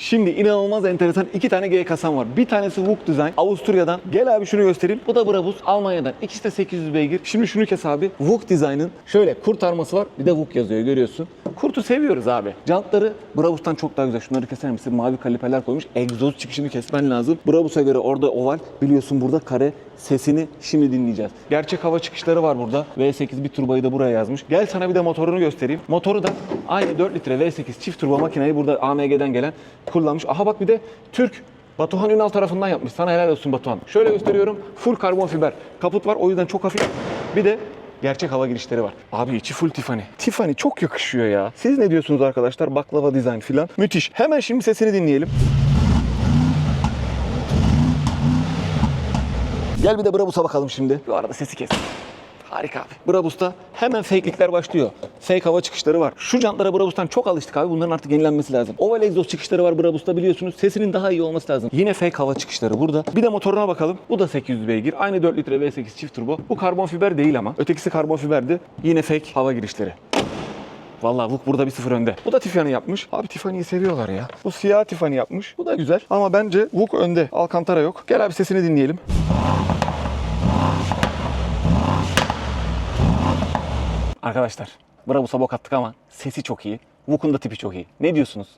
Şimdi inanılmaz enteresan iki tane G kasam var. Bir tanesi Vuk Design Avusturya'dan. Gel abi şunu göstereyim. Bu da Brabus Almanya'dan. İkisi de 800 beygir. Şimdi şunu kes abi. Vuk Design'ın şöyle kurt arması var. Bir de Vuk yazıyor görüyorsun. Kurtu seviyoruz abi. Jantları Brabus'tan çok daha güzel. Şunları keser misin? Mavi kaliperler koymuş. Egzoz çıkışını kesmen lazım. Brabus'a göre orada oval. Biliyorsun burada kare. Sesini şimdi dinleyeceğiz. Gerçek hava çıkışları var burada. V8 bir turbayı da buraya yazmış. Gel sana bir de motorunu göstereyim. Motoru da aynı 4 litre V8 çift turbo makineyi burada AMG'den gelen kullanmış. Aha bak bir de Türk Batuhan Ünal tarafından yapmış. Sana helal olsun Batuhan. Şöyle gösteriyorum. Full karbon fiber. Kaput var o yüzden çok hafif. Bir de gerçek hava girişleri var. Abi içi full Tiffany. Tiffany çok yakışıyor ya. Siz ne diyorsunuz arkadaşlar? Baklava dizayn filan. Müthiş. Hemen şimdi sesini dinleyelim. Gel bir de Brabus'a bakalım şimdi. Bu arada sesi kes. Harika abi. Brabus'ta hemen fake'likler başlıyor. Fake hava çıkışları var. Şu jantlara Brabus'tan çok alıştık abi. Bunların artık yenilenmesi lazım. Oval egzoz çıkışları var Brabus'ta biliyorsunuz. Sesinin daha iyi olması lazım. Yine fake hava çıkışları burada. Bir de motoruna bakalım. Bu da 800 beygir. Aynı 4 litre V8 çift turbo. Bu karbon fiber değil ama. Ötekisi karbon fiberdi. Yine fake hava girişleri. Vallahi Vuk burada bir sıfır önde. Bu da Tiffany yapmış. Abi Tiffany'yi seviyorlar ya. Bu siyah Tiffany yapmış. Bu da güzel. Ama bence Vuk önde. Alcantara yok. Gel abi sesini dinleyelim. Arkadaşlar Brabus'a bok attık ama sesi çok iyi. Vuk'un da tipi çok iyi. Ne diyorsunuz?